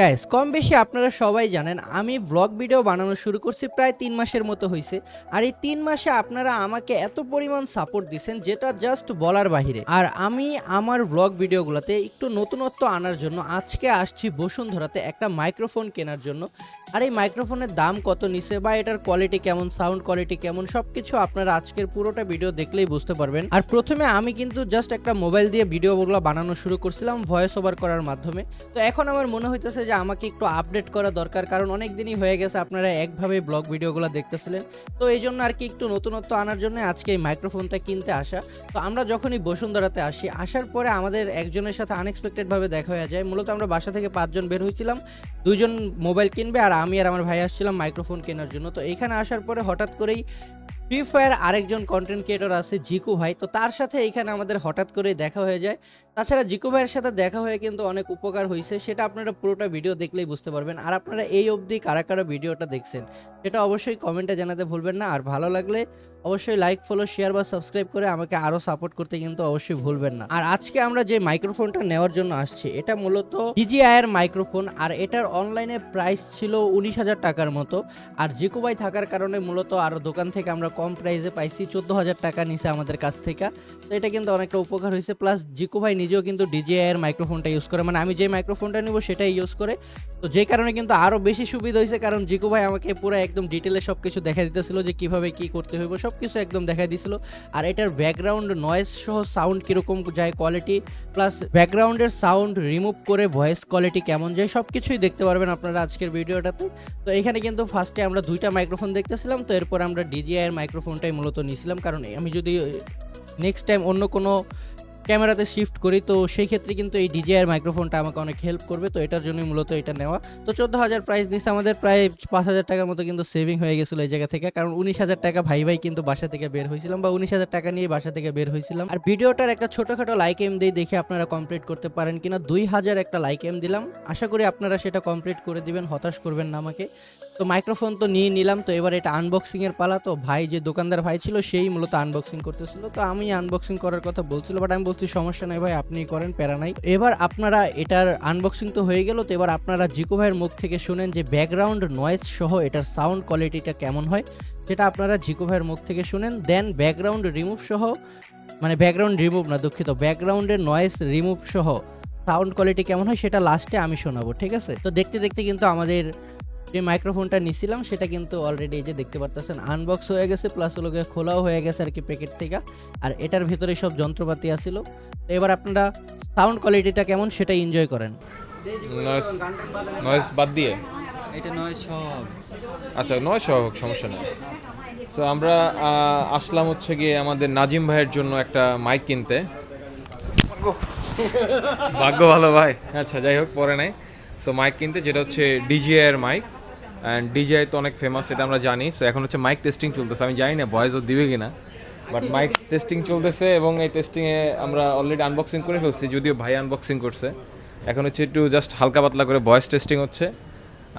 Guys কম বেশি আপনারা সবাই জানেন, আমি ব্লগ ভিডিও বানানো শুরু করছি প্রায় তিন মাসের মতো হয়েছে আর এই তিন মাসে আপনারা আমাকে এত পরিমাণ সাপোর্ট দিচ্ছেন যেটা জাস্ট বলার বাহিরে। আর আমি আমার ব্লগ ভিডিওগুলোতে একটু নতুনত্ব আনার জন্য আজকে আসছি বসুন্ধরাতে একটা মাইক্রোফোন কেনার জন্য। আর এই মাইক্রোফোনের দাম কত নিছে বা এটার কোয়ালিটি কেমন সাউন্ড কোয়ালিটি কেমন সব কিছু আপনারা আজকের পুরোটা ভিডিও দেখলেই বুঝতে পারবেন। আর প্রথমে আমি কিন্তু জাস্ট একটা মোবাইল দিয়ে ভিডিওগুলো বানানো শুরু করছিলাম ভয়েস ওভার করার মাধ্যমে। তো এখন আমার মনে হইতেছে যে আমাকে একটু আপডেট করা দরকার, কারণ অনেক দিনই হয়ে গেছে আপনারা একভাবে ব্লগ ভিডিওগুলো দেখতেছিলেন। তো এই জন্য আর কি একটু নতুনত্ব আনার জন্য আজকে এই মাইক্রোফোনটা কিনতে আসা। তো আমরা যখনই বসুন্ধরাতে আসি, আসার পরে আমাদের একজনের সাথে আনএক্সপেক্টেডভাবে দেখা হয়ে যায়। মূলত আমরা বাসা থেকে পাঁচজন বের হয়েছিলাম দুইজন মোবাইল কিনবে আর আমি আর আমার ভাই আসছিলাম মাইক্রোফোন কেনার জন্য। তো এখানে আসার পরে হঠাৎ করেই ফ্রি ফায়ার আরেকজন কন্টেন্ট ক্রিয়েটর আছে, জিকু ভাই। তো তার সাথে এখানে আমাদের হঠাৎ করে দেখা হয়ে যায়। তাছাড়া জিকু ভাইয়ের সাথে দেখা হয়ে কিন্তু অনেক উপকার হয়েছে সেটা আপনারা পুরোটা ভিডিও দেখলেই বুঝতে পারবেন। আর আপনারা এই অবধি কারা কারা ভিডিওটা দেখছেন, সেটা অবশ্যই কমেন্টে জানাতে ভুলবেন না। আর ভালো লাগলে অবশ্যই লাইক ফলো শেয়ার বা সাবস্ক্রাইব করে আমাকে আরও সাপোর্ট করতে কিন্তু অবশ্যই ভুলবেন না। আর আজকে আমরা যে মাইক্রোফোনটা নেওয়ার জন্য আসছি, এটা মূলত ডিজিআই এর মাইক্রোফোন আর এটার অনলাইনে প্রাইস ছিল উনিশ হাজার টাকার মতো। আর জিকোবাই থাকার কারণে মূলত আরও দোকান থেকে আমরা কম প্রাইসে পাইছি, চোদ্দ হাজার টাকা নিছে আমাদের কাছ থেকে। তো এটা কিন্তু অনেকটা উপকার হয়েছে। প্লাস জিকু ভাই নিজেও কিন্তু ডিজিআই এর মাইক্রোফোনটা ইউজ করে। মানে আমি যে মাইক্রোফোনটা নিব, সেটাই ইউজ করে। তো যে কারণে কিন্তু আরও বেশি সুবিধা হয়েছে, কারণ জিকু ভাই আমাকে পুরো একদম ডিটেলে সব কিছু দেখা দিতেছিল যে কীভাবে কি করতে হইব সব কিছু একদম দেখা দিছিল। আর এটার ব্যাকগ্রাউন্ড নয়েজ সহ সাউন্ড কীরকম যায় কোয়ালিটি প্লাস ব্যাকগ্রাউন্ডের সাউন্ড রিমুভ করে ভয়েস কোয়ালিটি কেমন যায় সব কিছুই দেখতে পারবেন আপনারা আজকের ভিডিওটাতে। তো এখানে কিন্তু ফার্স্টে আমরা দুইটা মাইক্রোফোন দেখতেছিলাম, তো এরপর আমরা ডিজিআই এর মাইক্রোফোনটাই মূলত নিয়েছিলাম। কারণ আমি যদি নেক্সট টাইম অন্য কোনো ক্যামেরাতে শিফট করি, তো সেই ক্ষেত্রে কিন্তু এই ডিজিআইয়ের মাইক্রোফোনটা আমাকে অনেক হেল্প করবে, তো এটার জন্যই মূলত এটা নেওয়া। তো চোদ্দ হাজার প্রাইস নিচ্ছে আমাদের প্রায় পাঁচ হাজার টাকার মতো কিন্তু সেভিং হয়ে গেছিল এই জায়গা থেকে, কারণ উনিশ হাজার টাকা ভাই ভাই কিন্তু বাসা থেকে বের হয়েছিলাম, বা উনিশ হাজার টাকা নিয়ে বাসা থেকে বের হয়েছিলাম। আর ভিডিওটার একটা ছোটোখাটো লাইক এম দিয়ে দেখে আপনারা কমপ্লিট করতে পারেন কিনা দুই হাজার একটা লাইক এম দিলাম। আশা করি আপনারা সেটা কমপ্লিট করে দিবেন, হতাশ করবেন না আমাকে। তো মাইক্রোফোন তো নিয়ে নিলাম, তো এবার এটা আনবক্সিংয়ের পালা, তো ভাই যে দোকানদার ভাই ছিল, সেই মূলত আনবক্সিং করতেছিল। তো আমি আনবক্সিং করার কথা বলছিল বাট আমি বলছি সমস্যা নাই ভাই আপনি করেন, প্যারা নাই। এবার আপনারা এটার আনবক্সিং তো হয়ে গেল, তো এবার আপনারা জিকো ভাইয়ের মুখ থেকে শুনেন যে ব্যাকগ্রাউন্ড নয়েজ সহ এটার সাউন্ড কোয়ালিটিটা কেমন হয়, সেটা আপনারা জিকো ভাইয়ের মুখ থেকে শুনেন। দেন ব্যাকগ্রাউন্ড রিমুভ সহ মানে ব্যাকগ্রাউন্ড রিমুভ না, দুঃখিত ব্যাকগ্রাউন্ডের নয়েজ রিমুভ সহ সাউন্ড কোয়ালিটি কেমন হয়, সেটা লাস্টে আমি শোনাবো, ঠিক আছে? তো দেখতে দেখতে কিন্তু আমাদের যে মাইক্রোফোনটা নিছিলাম সেটা কিন্তু অলরেডি এই যে দেখতে পারতেছেন। আনবক্স হয়ে গেছে প্লাস ওগুলোকে খোলাও হয়ে গেছে আর কি প্যাকেট থেকে। আর এটার ভিতরে সব যন্ত্রপাতি আছিল। তো এবার আপনারা সাউন্ড কোয়ালিটিটা কেমন সেটা এনজয় করেন। নয়েস নয়েস বাদ দিয়ে? এটা নয় সব। আচ্ছা নয় সহ হোক সমস্যা নেই। তো আমরা আসলাম হচ্ছে গিয়ে আমাদের নাজিম ভাইয়ের জন্য একটা মাইক কিনতে। ভাগ্য। ভালো ভাই। আচ্ছা যাই হোক পরে নাই। সো মাইক কিনতে যেটা হচ্ছে ডিজিআই এর মাইক অ্যান্ড ডিজিআই তো অনেক ফেমাস এটা আমরা জানি। সো এখন হচ্ছে মাইক টেস্টিং চলতেছে। আমি জানি না ভয়েস ও দিবে কিনা। বাট মাইক টেস্টিং চলতেছে এবং এই টেস্টিংয়ে আমরা অলরেডি আনবক্সিং করে ফেলছি। যদিও ভাই আনবক্সিং করছে। এখন হচ্ছে একটু জাস্ট হালকা পাতলা করে ভয়েস টেস্টিং হচ্ছে।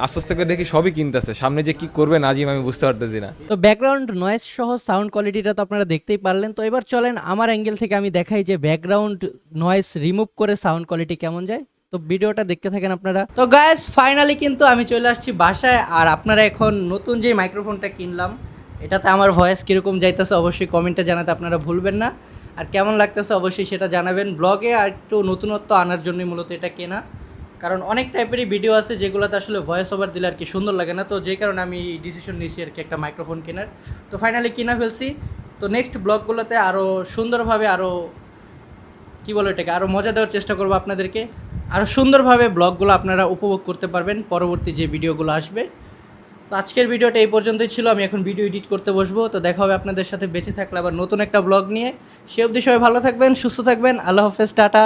আস্তে আস্তে করে দেখি সবই কিনতেছে। সামনে যে কি করবে নাজিম আমি বুঝতে পারতেছি না। তো ব্যাকগ্রাউন্ড নয়েজ সহ সাউন্ড কোয়ালিটিটা তো আপনারা দেখতেই পারলেন। তো এবার চলেন, আমার অ্যাঙ্গেল থেকে আমি দেখাই যে ব্যাকগ্রাউন্ড নয়েজ রিমুভ করে সাউন্ড কোয়ালিটি কেমন যায়। তো ভিডিওটা দেখতে থাকেন আপনারা। তো গায়েস ফাইনালি কিন্তু আমি চলে আসছি বাসায়, আর আপনারা এখন নতুন যে মাইক্রোফোনটা কিনলাম, এটাতে আমার ভয়েস কীরকম যাইতেছে অবশ্যই কমেন্টে জানাতে আপনারা ভুলবেন না। আর কেমন লাগতেছে অবশ্যই সেটা জানাবেন। ব্লগে আর একটু নতুনত্ব আনার জন্যই মূলত এটা কেনা। কারণ অনেক টাইপেরই ভিডিও আছে যেগুলোতে আসলে ভয়েস ওভার দিলে আর কি সুন্দর লাগে না। তো যে কারণে আমি ডিসিশন নিয়েছি আর কি একটা মাইক্রোফোন কেনার। তো ফাইনালি কিনা ফেলছি। তো নেক্সট ব্লগগুলোতে আরও সুন্দরভাবে আরও কী বলো এটাকে আরও মজা দেওয়ার চেষ্টা করব আপনাদেরকে। আরও সুন্দরভাবে ব্লগগুলো আপনারা উপভোগ করতে পারবেন পরবর্তী যে ভিডিওগুলো আসবে। তো আজকের ভিডিওটা এই পর্যন্তই ছিল, আমি এখন ভিডিও এডিট করতে বসবো। তো দেখা হবে আপনাদের সাথে বেঁচে থাকলে আবার নতুন একটা ব্লগ নিয়ে। সে অবধি সবাই ভালো থাকবেন, সুস্থ থাকবেন, আল্লাহ হাফেজ, টাটা।